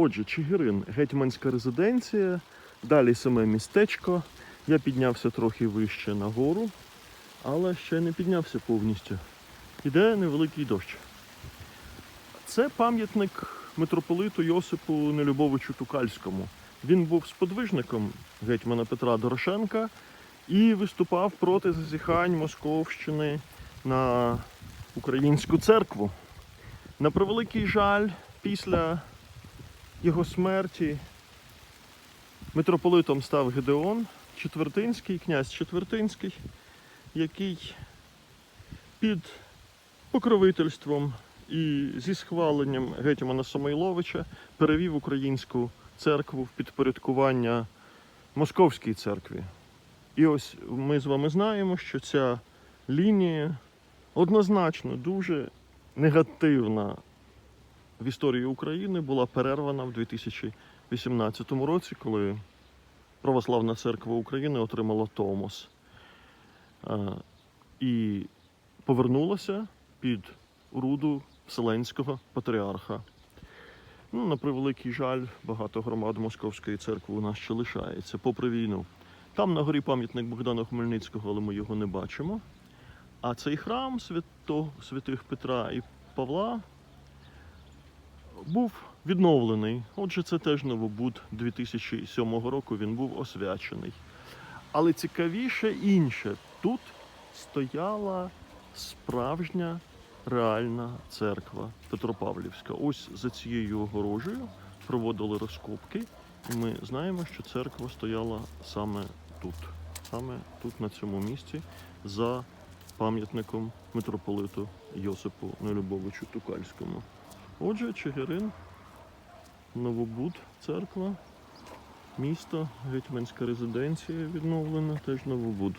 Отже, Чигирин, гетьманська резиденція, далі саме містечко. Я піднявся трохи вище на гору, але ще не піднявся повністю. Іде невеликий дощ. Це пам'ятник митрополиту Йосипу Нелюбовичу Тукальському. Він був сподвижником гетьмана Петра Дорошенка і виступав проти зазіхань Московщини на українську церкву. На превеликий жаль, після його смерті митрополитом став Гедеон Четвертинський, князь Четвертинський, який під покровительством і зі схваленням гетьмана Самойловича перевів українську церкву в підпорядкування Московській церкві. І ось ми з вами знаємо, що ця лінія однозначно дуже негативна в історії України була перервана в 2018 році, коли Православна церква України отримала Томос і повернулася під руду Вселенського патріарха. Ну, на превеликий жаль, багато громад Московської церкви у нас ще лишається, попри війну. Там на горі пам'ятник Богдана Хмельницького, але ми його не бачимо. А цей храм свято, святих Петра і Павла був відновлений. Отже, це теж новобуд 2007 року він був освячений. Але цікавіше інше, тут стояла справжня реальна церква Петропавлівська. Ось за цією огорожею проводили розкопки, і ми знаємо, що церква стояла саме тут, саме тут, на цьому місці, за пам'ятником митрополиту Йосипу Нелюбовичу Тукальському. Отже, Чигирин, Новобуд, церква, місто, гетьманська резиденція відновлена, теж Новобуд.